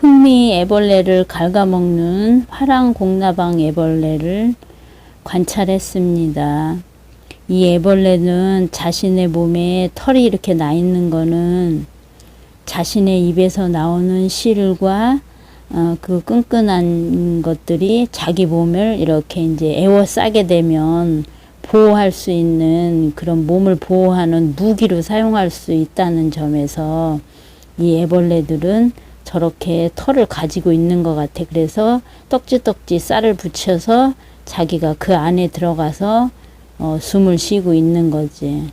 흑미 애벌레를 갉아먹는 화랑 공나방 애벌레를 관찰했습니다. 이 애벌레는 자신의 몸에 털이 이렇게 나 있는 거는 자신의 입에서 나오는 실과 어, 그 끈끈한 것들이 자기 몸을 이렇게 이제 에워싸게 되면 보호할 수 있는 그런 몸을 보호하는 무기로 사용할 수 있다는 점에서 이 애벌레들은 저렇게 털을 가지고 있는 것 같아. 그래서 떡지떡지 쌀을 붙여서 자기가 그 안에 들어가서 어, 숨을 쉬고 있는 거지.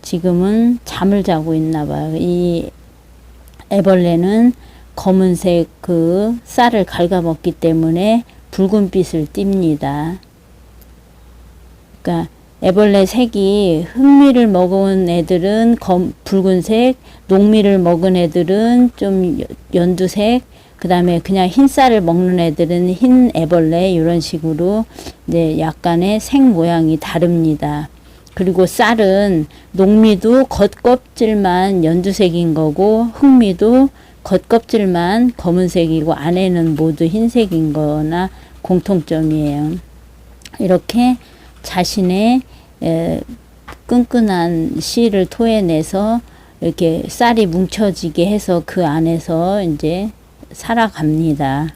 지금은 잠을 자고 있나 봐요. 이 애벌레는 검은색 그 쌀을 갉아먹기 때문에 붉은빛을 띱니다. 그러니까 애벌레 색이 흑미를 먹은 애들은 검, 붉은색, 녹미를 먹은 애들은 좀 여- 연두색, 그 다음에 그냥 흰 쌀을 먹는 애들은 흰 애벌레 이런 식으로 이제 약간의 색 모양이 다릅니다. 그리고 쌀은 녹미도 겉껍질만 연두색인 거고 흑미도 겉껍질만 검은색이고 안에는 모두 흰색인 거나 공통점이에요. 이렇게 자신의 에, 끈끈한 씨를 토해내서 이렇게 쌀이 뭉쳐지게 해서 그 안에서 이제 살아갑니다.